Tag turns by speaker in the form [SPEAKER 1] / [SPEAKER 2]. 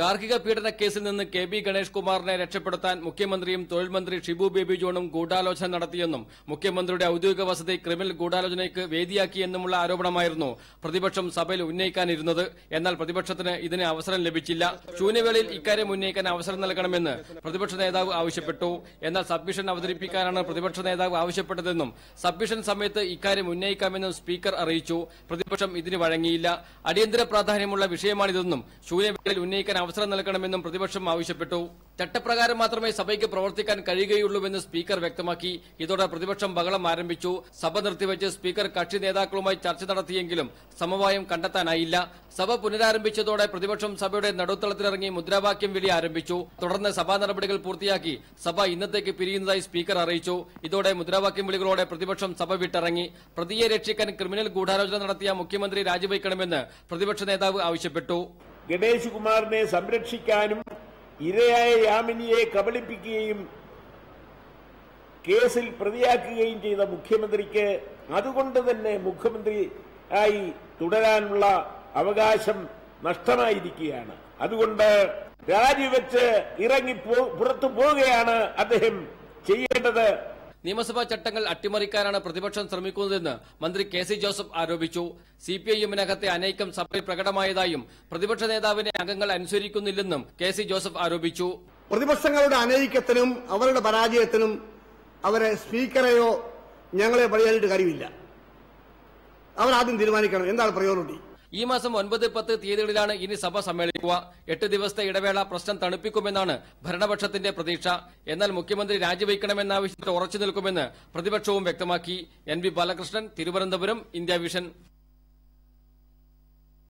[SPEAKER 1] ഗാർഹിക പീഡന കേസിൽ നിന്ന് കെ ബി ഗണേഷ് കുമാറിനെ രക്ഷപ്പെടുത്താൻ മുഖ്യമന്ത്രിയും തൊഴിൽ മന്ത്രി ഷിബു ബേബി ജോണും ഗൂഢാലോചന നടത്തിയെന്നും മുഖ്യമന്ത്രിയുടെ ഔദ്യോഗിക വസതി ക്രിമിനൽ ഗൂഢാലോചനയ്ക്ക് വേദിയാക്കിയെന്നുമുള്ള ആരോപണമായിരുന്നു പ്രതിപക്ഷം സഭയിൽ ഉന്നയിക്കാനിരുന്നത്. എന്നാൽ പ്രതിപക്ഷത്തിന് ഇതിന് അവസരം ലഭിച്ചില്ല. ശൂന്യവേളയിൽ ഇക്കാര്യം ഉന്നയിക്കാൻ അവസരം നൽകണമെന്ന് പ്രതിപക്ഷ നേതാവ് ആവശ്യപ്പെട്ടു. എന്നാൽ സബ്മിഷൻ അവതരിപ്പിക്കാനാണ് പ്രതിപക്ഷ നേതാവ് ആവശ്യപ്പെട്ടതെന്നും സബ്മിഷൻ സമയത്ത് ഇക്കാര്യം ഉന്നയിക്കാമെന്നും സ്പീക്കർ അറിയിച്ചു. പ്രതിപക്ഷം ഇതിന് വഴങ്ങിയില്ല. അടിയന്തര പ്രാധാന്യമുള്ള വിഷയമാണിതെന്നും ശൂന്യവേളയിൽ ഉന്നയിക്കാൻ അവസരം നൽകണമെന്നും പ്രതിപക്ഷം ആവശ്യപ്പെട്ടു. ചട്ടപ്രകാരം മാത്രമേ സഭയ്ക്ക് പ്രവർത്തിക്കാൻ കഴിയുകയുള്ളൂവെന്ന് സ്പീക്കർ വ്യക്തമാക്കി. ഇതോടെ പ്രതിപക്ഷം ബഹളം ആരംഭിച്ചു. സഭ നിർത്തിവെച്ച് സ്പീക്കർ കക്ഷി നേതാക്കളുമായി ചർച്ച നടത്തിയെങ്കിലും സമവായം കണ്ടെത്താനായില്ല. സഭ പുനരാരംഭിച്ചതോടെ പ്രതിപക്ഷം സഭയുടെ നടുത്തളത്തിലിറങ്ങി മുദ്രാവാക്യം വിളി ആരംഭിച്ചു. തുടർന്ന് സഭാ നടപടികൾ പൂർത്തിയാക്കി സഭ ഇന്നത്തേക്ക് പിരിയുന്നതായി സ്പീക്കർ അറിയിച്ചു. ഇതോടെ മുദ്രാവാക്യം വിളികളോടെ പ്രതിപക്ഷം സഭ വിട്ടിറങ്ങി. പ്രതിയെ രക്ഷിക്കാൻ ക്രിമിനൽ ഗൂഢാലോചന നടത്തിയ മുഖ്യമന്ത്രി രാജിവയ്ക്കണമെന്ന് പ്രതിപക്ഷ നേതാവ് ആവശ്യപ്പെട്ടു.
[SPEAKER 2] ഗണേഷ് കുമാറിനെ സംരക്ഷിക്കാനും ഇരയായ യാമിനിയെ കബളിപ്പിക്കുകയും കേസിൽ പ്രതിയാക്കുകയും ചെയ്ത മുഖ്യമന്ത്രിക്ക് അതുകൊണ്ട് തന്നെ മുഖ്യമന്ത്രി ആയി തുടരാനുള്ള അവകാശം നഷ്ടമായിരിക്കുകയാണ്. അതുകൊണ്ട് രാജിവെച്ച് ഇറങ്ങി പുറത്തു പോവുകയാണ് അദ്ദേഹം ചെയ്യേണ്ടത്.
[SPEAKER 1] നിയമസഭാ ചട്ടങ്ങൾ അട്ടിമറിക്കാനാണ് പ്രതിപക്ഷം ശ്രമിക്കുന്നതെന്ന് മന്ത്രി കെ സി ജോസഫ് ആരോപിച്ചു. സിപിഐഎമ്മിനകത്തെ അനൈക്യം സഭയിൽ പ്രകടമായതായും പ്രതിപക്ഷ നേതാവിനെ അംഗങ്ങൾ അനുസരിക്കുന്നില്ലെന്നും കെ സി ജോസഫ് ആരോപിച്ചു.
[SPEAKER 3] പ്രതിപക്ഷങ്ങളുടെ അനൈക്യത്തിനും അവരുടെ പരാജയത്തിനും അവരെ സ്പീക്കറെയോ ഞങ്ങളെ പറയാനായിട്ട് കാര്യമില്ല. അവരാദ്യം തീരുമാനിക്കണം. എന്താണ് പ്രയോറിറ്റി?
[SPEAKER 1] ഈ മാസം ഒൻപത് പത്ത് തീയതികളിലാണ് ഇനി സഭ സമ്മേളിക്കുക. എട്ട് ദിവസത്തെ ഇടവേള പ്രശ്നം തണുപ്പിക്കുമെന്നാണ് ഭരണപക്ഷത്തിന്റെ പ്രതീക്ഷ. എന്നാൽ മുഖ്യമന്ത്രി രാജിവെക്കണമെന്നാവശ്യത്തിൽ ഉറച്ചു നിൽക്കുമെന്ന് പ്രതിപക്ഷവും വ്യക്തമാക്കി. N V Balakrishnan Thiruvananthapuram India Vision.